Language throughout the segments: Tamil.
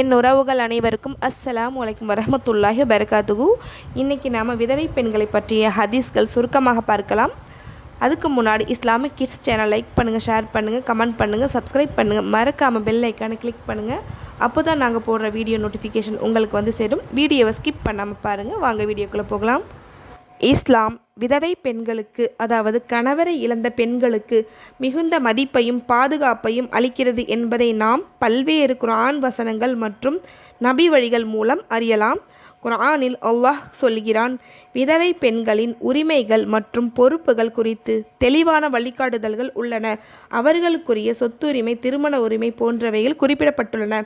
என் உறவுகள் அனைவருக்கும் அஸ்ஸலாம் வலைக்கும் வரமத்துல்லாஹி பரகாத்துகு இன்றைக்கி நாம் விதவை பெண்களை பற்றிய ஹதீஸ்கள் சுருக்கமாக பார்க்கலாம். அதுக்கு முன்னாடி இஸ்லாமிக் கிட்ஸ் சேனல் லைக் பண்ணுங்கள் ஷேர் பண்ணுங்கள் கமெண்ட் பண்ணுங்கள் சப்ஸ்கிரைப் பண்ணுங்கள் மறக்காமல் பெல் ஐக்கானை கிளிக் பண்ணுங்கள் அப்போ தான் நாங்கள் போடுற வீடியோ நோட்டிஃபிகேஷன் உங்களுக்கு வந்து சேரும். வீடியோவை ஸ்கிப் பண்ணாமல் பாருங்கள் வாங்க வீடியோக்குள்ளே போகலாம். இஸ்லாம் விதவை பெண்களுக்கு அதாவது கணவரை இழந்த பெண்களுக்கு மிகுந்த மதிப்பையும் பாதுகாப்பையும் அளிக்கிறது என்பதை நாம் பல்வேறு குரான் வசனங்கள் மற்றும் நபி வழிகள் மூலம் அறியலாம். குர்ஆனில் அல்லாஹ் சொல்கிறான் விதவை பெண்களின் உரிமைகள் மற்றும் பொறுப்புகள் குறித்து தெளிவான வழிகாட்டுதல்கள் உள்ளன. அவர்களுக்குரிய சொத்துரிமை திருமண உரிமை போன்றவைகள் குறிப்பிடப்பட்டுள்ளன.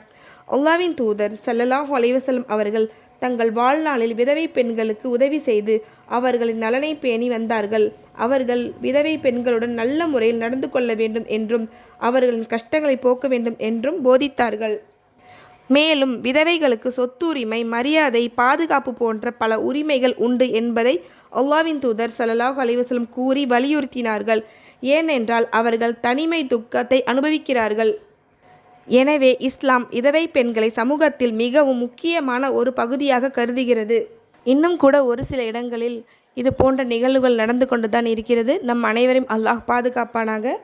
அல்லாவின் தூதர் சல்லல்லாஹு அலைவசலம் அவர்கள் தங்கள் வாழ்நாளில் விதவை பெண்களுக்கு உதவி செய்து அவர்களின் நலனை பேணி வந்தார்கள். அவர்கள் விதவை பெண்களுடன் நல்ல முறையில் நடந்து கொள்ள வேண்டும் என்றும் அவர்களின் கஷ்டங்களை போக்க வேண்டும் என்றும் போதித்தார்கள். மேலும் விதவைகளுக்கு சொத்துரிமை மரியாதை பாதுகாப்பு போன்ற பல உரிமைகள் உண்டு என்பதை அல்லாவின் தூதர் சல்லாஹ் அலைவசலம் கூறி வலியுறுத்தினார்கள். ஏனென்றால் அவர்கள் தனிமை துக்கத்தை அனுபவிக்கிறார்கள். எனவே இஸ்லாம் விதவை பெண்களை சமூகத்தில் மிகவும் முக்கியமான ஒரு பகுதியாக கருதுகிறது. இன்னும் கூட ஒரு சில இடங்களில் இது போன்ற நிகழ்வுகள் நடந்து கொண்டு தான் இருக்கிறது. நம் அனைவரையும் அல்லாஹ் பாதுகாப்பானாக.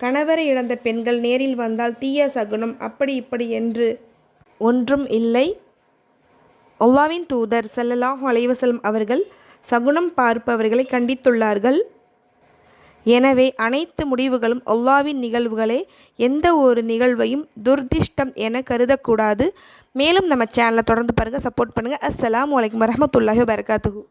கணவரை இழந்த பெண்கள் நேரில் வந்தால் தீய சகுனம் அப்படி இப்படி என்று ஒன்றும் இல்லை. அல்லாவின் தூதர் சல்லல்லாஹு அலைஹி அவர்கள் சகுனம் பார்ப்பவர்களை கண்டித்துள்ளார்கள். எனவே அனைத்து முடிவுகளும் அல்லாவின் நிகழ்வுகளே. எந்த ஒரு நிகழ்வையும் துர்திஷ்டம் என கருதக்கூடாது. மேலும் நம்ம சேனலை தொடர்ந்து பாருங்கள் சப்போர்ட் பண்ணுங்கள் அஸ்லாம் வலைக்கம் வரமத்துல்லாஹி வபரகாத்துஹு.